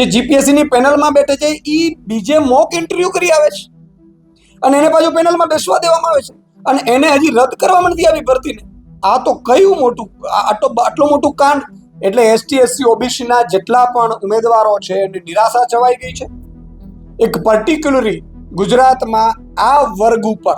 જે જીપીએસસી ની પેનલમાં બેઠે છે એ બીજે મોક ઇન્ટરવ્યુ કરી આવે છે. અને એને પાછું પેનલમાં બેસવા દેવામાં આવે છે. અને એને હજી રદ કરવામાં નથી આવી ભરતીને. આ તો કયું મોટું આટલો આટલું મોટું કાંડ? એટલે એસટી એસસી ઓબીસીના જેટલા પણ ઉમેદવારો છે, એની નિરાશા છવાઈ ગઈ છે. એક પર્ટિક્યુલરી ગુજરાતમાં આ વર્ગ ઉપર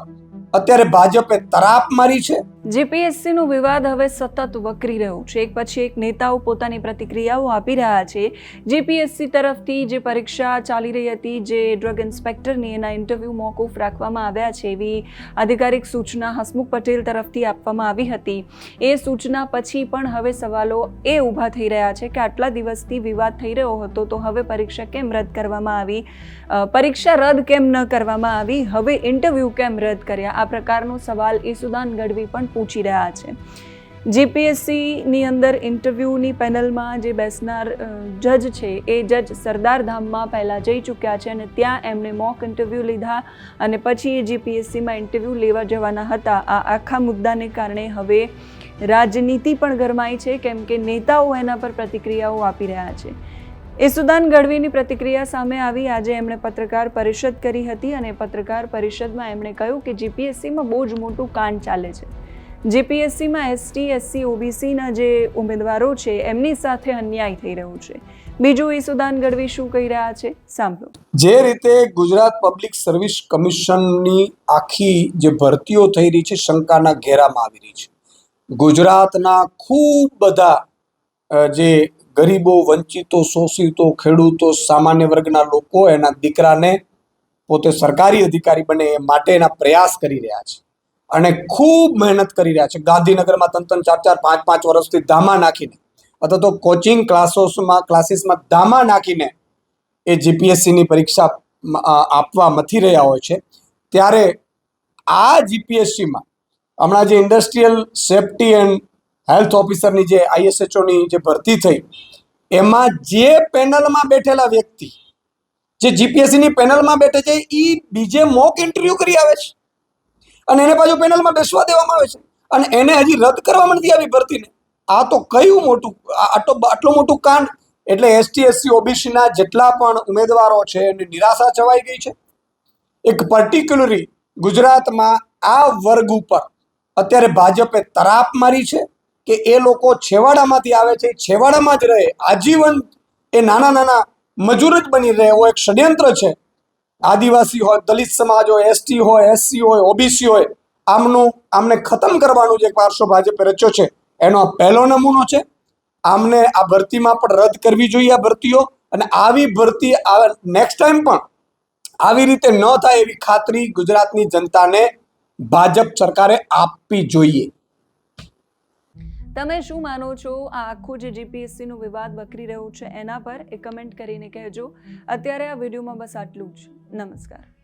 અત્યારે ભાજપે તરાપ મારી છે. જીપીએસસીનો વિવાદ હવે સતત વકરી રહ્યો છે. એક પછી એક નેતાઓ પોતાની પ્રતિક્રિયાઓ આપી રહ્યા છે. જીપીએસસી તરફથી જે પરીક્ષા ચાલી રહી હતી, જે ડ્રગ ઇન્સ્પેક્ટરની એના ઇન્ટરવ્યૂ મોકૂફ રાખવામાં આવ્યા છે, એવી આધિકારિક સૂચના હસમુખ પટેલ તરફથી આપવામાં આવી હતી. એ સૂચના પછી પણ હવે સવાલો એ ઊભા થઈ રહ્યા છે કે આટલા દિવસથી વિવાદ થઈ રહ્યો હતો, તો હવે પરીક્ષા કેમ રદ કરવામાં આવી? પરીક્ષા રદ કેમ ન કરવામાં આવી? હવે ઇન્ટરવ્યૂ કેમ રદ કર્યા? આ પ્રકારનો સવાલ ઈસુદાન ગઢવી પણ પૂછી રહ્યા છે. જીપીએસસીની અંદર ઇન્ટરવ્યૂની પેનલમાં જે બેસનાર જજ છે, એ જજ સરદાર ધામમાં પહેલાં જઈ ચૂક્યા છે અને ત્યાં એમણે મોક ઇન્ટરવ્યૂ લીધા અને પછી એ જીપીએસસીમાં ઇન્ટરવ્યૂ લેવા જવાના હતા. આ આખા મુદ્દાને કારણે હવે રાજનીતિ પણ ગરમાઈ છે, કેમ કે નેતાઓ એના પર પ્રતિક્રિયાઓ આપી રહ્યા છે. ઈસુદાન ગઢવીની પ્રતિક્રિયા સામે આવી. આજે એમણે પત્રકાર પરિષદ કરી હતી અને પત્રકાર પરિષદમાં એમણે કહ્યું કે જીપીએસસીમાં બહુ જ મોટું કાંડ ચાલે છે. જીપીએસસીમાં એસટી, એસસી, ઓબીસીના જે ઉમેદવારો છે, એમની સાથે અન્યાય થઈ રહ્યો છે. બીજું ઈસુદાન ગઢવી શું કહી રહ્યા છે? સાંભળો. જે રીતે ગુજરાત પબ્લિક સર્વિસ કમિશનની આખી જે ભરતીઓ થઈ રહી છે, શંકાના ઘેરામાં આવી રહી છે. ગુજરાતના ખૂબ બધા જે ગરીબો, વંચિતો, શોષિતો, ખેડૂતો, સામાન્ય વર્ગના લોકો એના દીકરાને પોતે સરકારી અધિકારી બને એ માટેના પ્રયાસ કરી રહ્યા છે. અને ખૂબ મહેનત કરી રહ્યા છે. ગાંધીનગરમાં ત્રણ ત્રણ ચાર ચાર પાંચ પાંચ વર્ષથી ધામા નાખીને, અથવા તો કોચિંગ ક્લાસોસમાં ક્લાસીસમાં ધામા નાખીને એ જીપીએસસીની પરીક્ષા આપવા મથી રહ્યા હોય છે. ત્યારે આ જીપીએસસીમાં હમણાં જે ઇન્ડસ્ટ્રીયલ સેફટી એન્ડ હેલ્થ ઓફિસરની જે આઈએસએચઓની જે ભરતી થઈ, એમાં જે પેનલમાં બેઠેલા વ્યક્તિ, જે જીપીએસસીની પેનલમાં બેઠે છે એ બીજે મોક ઇન્ટરવ્યૂ કરી આવે છે. અને એને પાછું પેનલમાં બેસવા દેવામાં આવે છે. અને એને હજી રદ કરવામાં નથી આવી ભરતીને. આ તો કયું મોટું આટલો આટલું મોટું કાંડ? એટલે એસટી એસસી ઓબીસીના જેટલા પણ ઉમેદવારો છે, એની નિરાશા છવાઈ ગઈ છે. એક પર્ટિક્યુલરી ગુજરાતમાં આ વર્ગ ઉપર અત્યારે ભાજપે તરાપ મારી છે કે એ લોકો છેવાડામાંથી આવે છે છેવાડામાં જ રહે. આજીવન એ નાના નાના મજૂર જ બની રહે એવો એક ષડયંત્ર છે. આદિવાસી હોય, દલિત સમાજ હોય એસટી હોય એસસી હોય ઓબીસી હોય, આમનું, આમને ખતમ કરવાનું જે પારસો ભાજપે રચ્યો છે, એનો આ પહેલો નમૂનો છે. આમને આ ભરતીમાં પણ રદ કરવી જોઈએ આ ભરતીઓ અને આવી ભરતી નેક્સ્ટ ટાઈમ પણ આવી રીતે ન થાય એવી ખાતરી ગુજરાતની જનતાને ભાજપ સરકારે આપવી જોઈએ. તમે શું માનો છો? આ આખું જે જીપીએસસીનો વિવાદ વકરી રહ્યો છે, એના પર એ કમેન્ટ કરીને કહેજો. અત્યારે આ વિડીયોમાં બસ આટલું જ. नमस्कार.